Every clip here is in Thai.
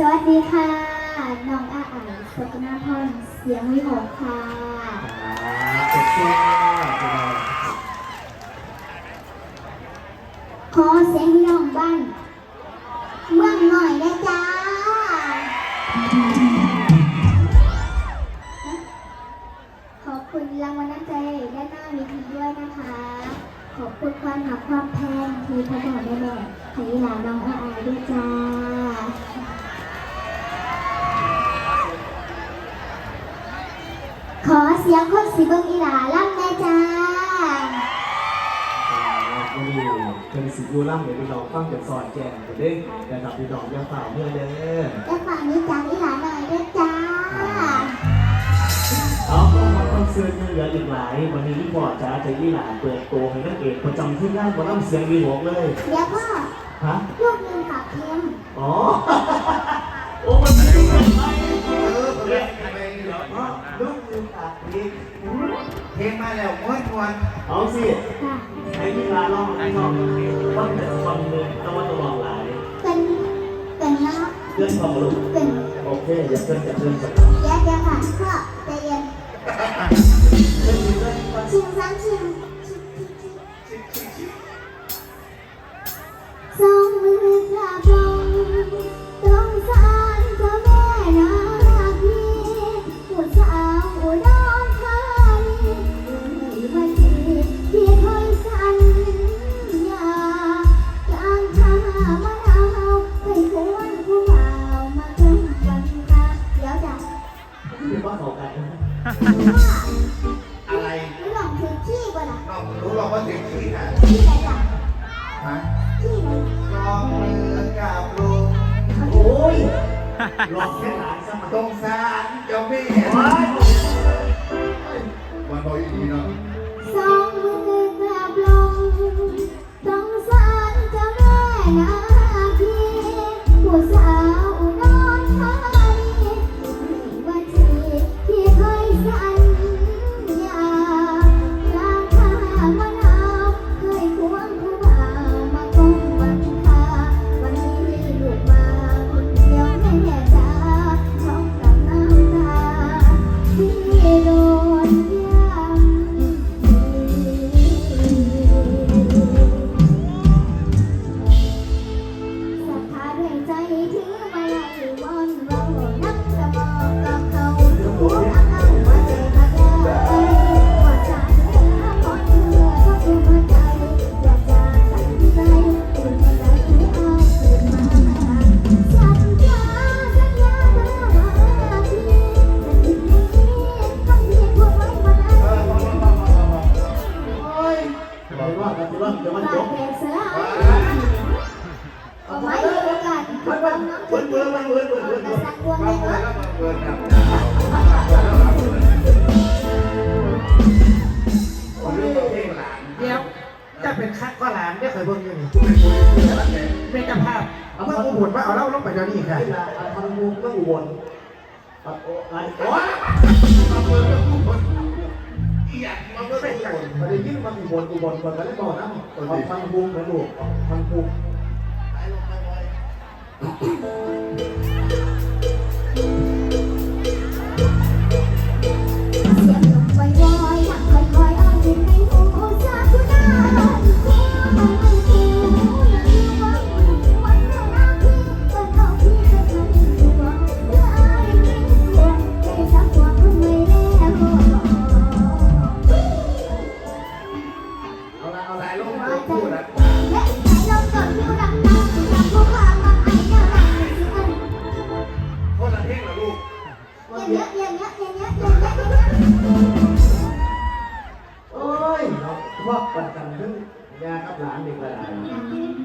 สวัสดีค่ะ น้องอาอัยสกนาพรเสียงวิหกค่ะสุดยอดพี่น้องขอเสียงพี่น้องบ้านเมืองหน่อยนะจ๊ะขอบคุณรางวัลน้ำใจด้านหน้าเวทีด้วยนะคะ ขอบคุณความหักความแพงที่พ่อพ่อแม่แม่ให้หลานน้องอาอายด้วยจ้า ขอเสียงคนสีเบิงอีหลาล่ำแม่จ้าวันนี้เป็นสิบูล่ำเดี๋ยวพี่น้องฟังจากซอยแจงกันเด้งนะครับพี่น้องอย่าฝ่าเมื่อเด้อและฝากนี้จากอีหลาหน่อยด้วยจ้าเอาก็มาต้องเสื้อยังเหลืออีกหลาย วันนี้พี่บอดจ้าจะยี่หลานเปิดตัวให้นักเอกประจำที่งานบอลำเสียงมีหกเลยเดี๋ยวพ่อฮะลูกลืมปากเค็มอ๋อ เพลงมาแล้วม้วนม้วนเอาสิค่ะให้พี่ลาลองให้ชอบฟังแต่ฟังเลยแต่ว่าจะลองหลายเป็นเป็นเนาะเพื่อนความรู้เป็นโอเคอย่าเพื่อนจะเพื่อนสักเดี๋ยวเดี๋ยวค่ะพ่อใจเย็นเพื่อนมีเพื่อนชิมซ้ำชิม หรอกว่าถึงที่น่ะขี้อะไรจ้ะฮะขี้อะไรลองมือกับลงโอ้ยหลอกแค่หลานสมัตรงสารเจ้าแม่ เดี๋ยวมันบาจดบแผลสลายเอาไม้ดูกันมันมันมันเบื่อมันเบื่อเบื่อเบื่อแต่สักตัวมไม่เปิดเนาะแล้วมาเดี๋ยวจะเป็นคักก็หลานเดี๋ยเคยเบิ่งอยู่นี่เป็นเจ้าภาพเอาเมื่อกูบุญว่าเอาเล่าลงไปเดี๋ยวนี้ค่ะที่ลาทำมุมก็อุบลโอ้ย ยมาเปิดกับทุกคนอีหยังมาเปิดกับทุกคนมาได้ยินมันอุบลอุบลคนนั้นบอกนะเอาทำมุมนะลูกทำมุมไปลงไป คนละเพลงเหรอลูกเยอะๆเยอะๆเยอะๆเยอะๆเยอะๆเยอะๆโอ้ยพวกปันกันทั้งยากับหลานเด็กหลาน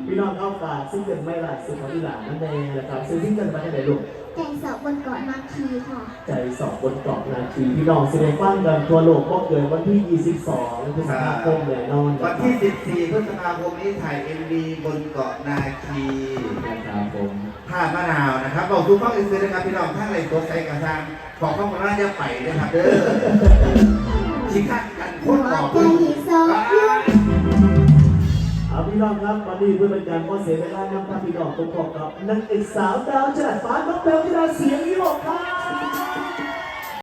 พี่น้องเข้าฝากซึ่งเป็นไม่หลายสุดของที่หลานนั่นเองนะครับซึ่งที่กันมาที่ไหนลูก ใจสอบบนเกาะนาคีค่ะใจสอบบนเกาะนาคีพี่น้องแสดงฟังกันทั่วโลกก็เกิดวันที่ 22พฤษภาคมแน่นอนวันที่ 14 พฤษภาคมนี้ถ่าย MV บนเกาะนาคี นะครับผม ท่ามะนาวนะครับบอกทุกข้ออินซื้อนะครับพี่น้องทั้งไรตัวใส่กระซังขอข้อมูลน่าจะไปนะครับเด้อชิคัดกันโคหัตวรบอกใจสอบอยู่เอาพี่พี่น้องครับวันนี้เพื่อเป็นการขอเสียเวลานำพาพี่น้องตกขอบกับนางเอกสาวดาวจรัสฟ้าน้องแบลจิราเสียงโยกครับ